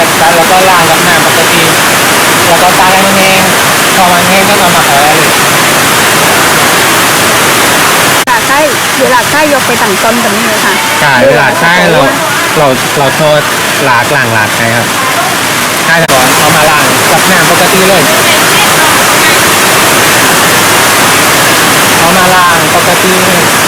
ยนแล้วก็ล้างกับน้ำปกติแล้วก็ตากให้มันแห้งพอมันแห้งก็นำมาขายได้เลยค่ะใช่เวลาใช่ยกไปต่างต้นแบบนี้เลยค่ะใช่เวลาใช่เราเราเราโทษหลากหลางหลากใช่ครับใช่ก่อนเอามาล้างกับน้ำปกติเลยเอามาล้างปกติเลย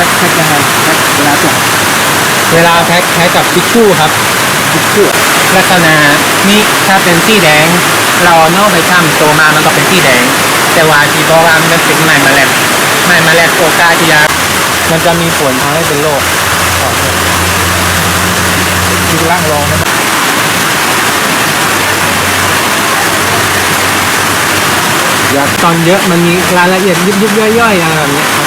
พ็คแพ็คยังไงแพ็คเวลาส่งเวลาแพ็คแพ็คกับทิชชู่ครับทิชชู่ลักษณะนี่ถ้าเป็นสีแดง เราเอานอกไปช่ำโตมามันก็เป็นสีแดง แต่ว่าที่เพราะว่ามันเป็นไม้แมลงไม้แมลงโอกาสที่จะมันจะมีผลทำให้เป็นโรคที่ล่างรองนะอยาตอนเยอะมันมีรายละเอียดยิบยิบย่อยๆอะไรแบบนี้ครับ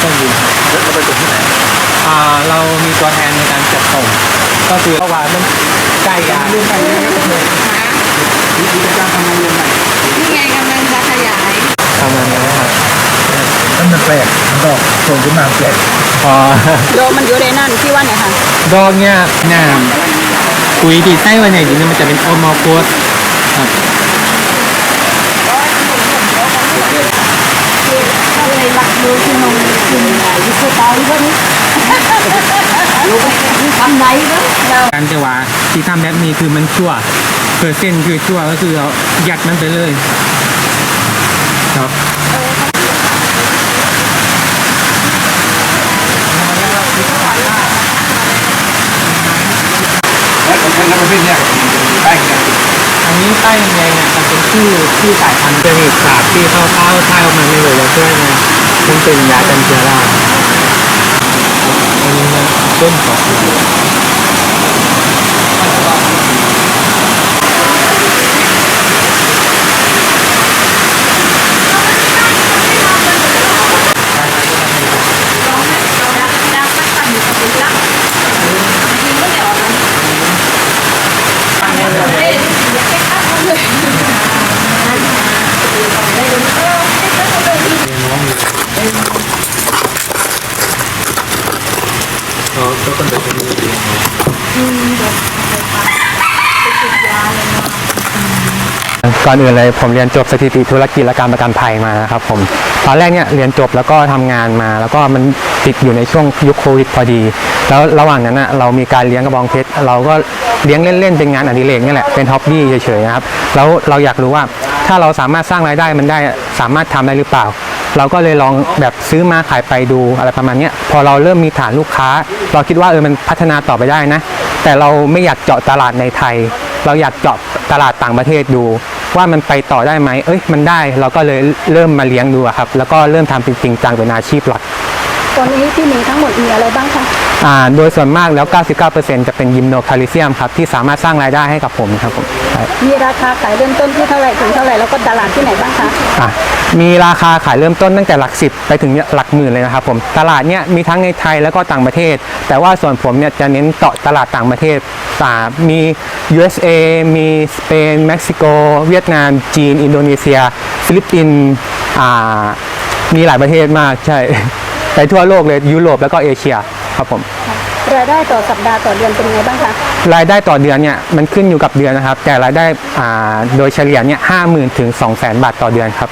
ใช่ต้นยินครับแล้วเราไปส่งที่ไหนอ่าเรามีตัวแทนในการจัดส่ง ก็คือราะว่ามันใกล้ยาเรื่องใหม่เลยครับวิธีการทำงานเรื่องใหมนี่ไงกำลังจะขยายทำงานนี้นะครับนั่นมันแปลกมันก็ส่งขึ้นมาแปลกพอโดมันอยู่ในนั่นที่ว่าเนี่ยค่ะดอกเนี่ยน้ำปุ๋ยที่ใส่ไว้ในดินเนี่ยมันจะเป็นโอมอโคสครับ อะไรหลักดูที่นมกินยิสตาอีกแล้วนี่ทำไหนเนาะเราการจะว่าที่ทำแบบนี้คือมันชั่วเปอร์เซ็นต์คือชั่วก็คือเรายัดมันไปเลยครับแล้วของแล้วประเภทเนี้ยใต้เนี่ยอันนี้ใต้ยังไงเนี่ยมันเป็นชื่อชื่อสายพันธุ์จะมีสาบที่เข้าเข้าทายออกมาไม่เลยแล้วช่วยนะ มันเป็นยากันเชื้อราอันนี้นะต้นขอ งก่อนอื่นเลยผมเรียนจบสถิติธุรกิจและการประกันภัยมานะครับผมตอนแรกเนี่ยเรียนจบแล้วก็ทำงานมา แล้วก็มันติดอยู่ในช่วงยุคโควิดพอดี แล้วระหว่างนั้นนะเรามีการเลี้ยงกระบองเพชรเราก็เลี้ยงเล่นๆเป็นงานอดิเรกนี่แหละเป็นฮ็อบบี้เฉยๆนะครับแล้วเราอยากรู้ว่าถ้าเราสามารถสร้างรายได้มันได้สามารถทำได้หรือเปล่า เราก็เลยลองแบบซื้อมาขายไปดูอะไรประมาณเนี้ยพอเราเริ่มมีฐานลูกค้า เราคิดว่าเออมันพัฒนาต่อไปได้นะ แต่เราไม่อยากเจาะตลาดในไทย เราอยากเจาะตลาดต่างประเทศดู ว่ามันไปต่อได้ไหมเอ้ยมันได้เราก็เลยเริ่มมาเลี้ยงดูอะครับ แล้วก็เริ่มทำเป็นจริงจังเป็นอาชีพหลักตอนนี้ที่มีทั้งหมดมีอะไรบ้างคะอ่าโดยส่วนมากแล้ว 99%จะเป็นยิมโนคาลิเซียมครับ ที่สามารถสร้างรายได้ให้กับผมครับผมใช่มีราคาขายเริ่มต้นที่เท่าไหร่ถึงเท่าไหร่แล้วก็ตลาดที่ไหนบ้างคะอะ มีราคาขายเริ่มต้นตั้งแต่หลักสิบไปถึงหลักหมื่นเลยนะครับผมตลาดเนี้ยมีทั้งในไทยแล้วก็ต่างประเทศ แต่ว่าส่วนผมเนี่ยจะเน้นเจาะตลาดต่างประเทศอ่ามี USA มีสเปนเม็กซิโก เวียดนาม จีน อินโดนีเซีย ฟิลิปปินส์อ่ามีหลายประเทศมากใช่ไปทั่วโลกเลยยุโรปแล้วก็เอเชียครับผมรายได้ต่อสัปดาห์ต่อเดือนเป็นยังไงบ้างคะรายได้ต่อเดือนเนี่ยมันขึ้นอยู่กับเดือนนะครับ แต่รายได้อ่าโดยเฉลี่ยเนี่ยห้าหมื่นถึงสองแสนบาทต่อเดือนครับ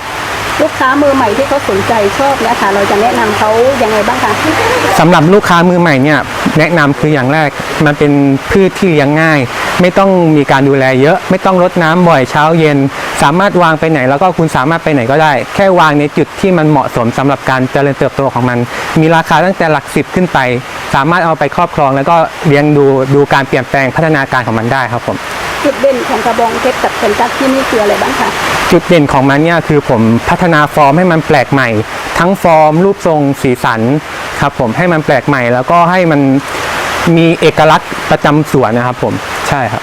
ลูกค้ามือใหม่ที่เขาสนใจชอบเนี่ยค่ะเราจะแนะนำเขายังไงบ้างคะสำหรับลูกค้ามือใหม่เนี่ยแนะนำคืออย่างแรกมันเป็นพืชที่เลี้ยงง่าย ไม่ต้องมีการดูแลเยอะ ไม่ต้องรดน้ำบ่อยเช้าเย็น สามารถวางไปไหนแล้วก็คุณสามารถไปไหนก็ได้ แค่วางในจุดที่มันเหมาะสมสำหรับการเจริญเติบโตของมัน มีราคาตั้งแต่หลักสิบขึ้นไป สามารถเอาไปครอบครอง แล้วก็เลี้ยงดูดูการเปลี่ยนแปลงพัฒนาการของมันได้ครับผม จุดเด่นของกระบองเพชรกับเซนตัสที่นี่คืออะไรบ้างคะจุดเด่นของมันเนี่ยคือผมพัฒนาฟอร์มให้มันแปลกใหม่ ทั้งฟอร์ม รูปทรงสีสันครับผมให้มันแปลกใหม่ แล้วก็ให้มันมีเอกลักษณ์ประจำสวนนะครับผมใช่ครับ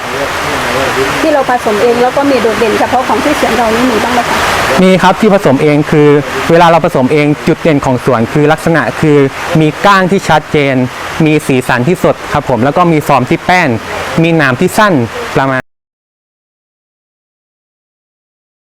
ที่เราผสมเองแล้วก็มีโดดเด่นเฉพาะของที่สวนเรานี่มีบ้างไหมคะมีครับที่ผสมเองคือเวลาเราผสมเองจุดเด่นของสวนคือลักษณะคือมีก้านที่ชัดเจน มีสีสันที่สดครับผมแล้วก็มีฟอร์มที่แป้น มีหนามที่สั้นประมาณ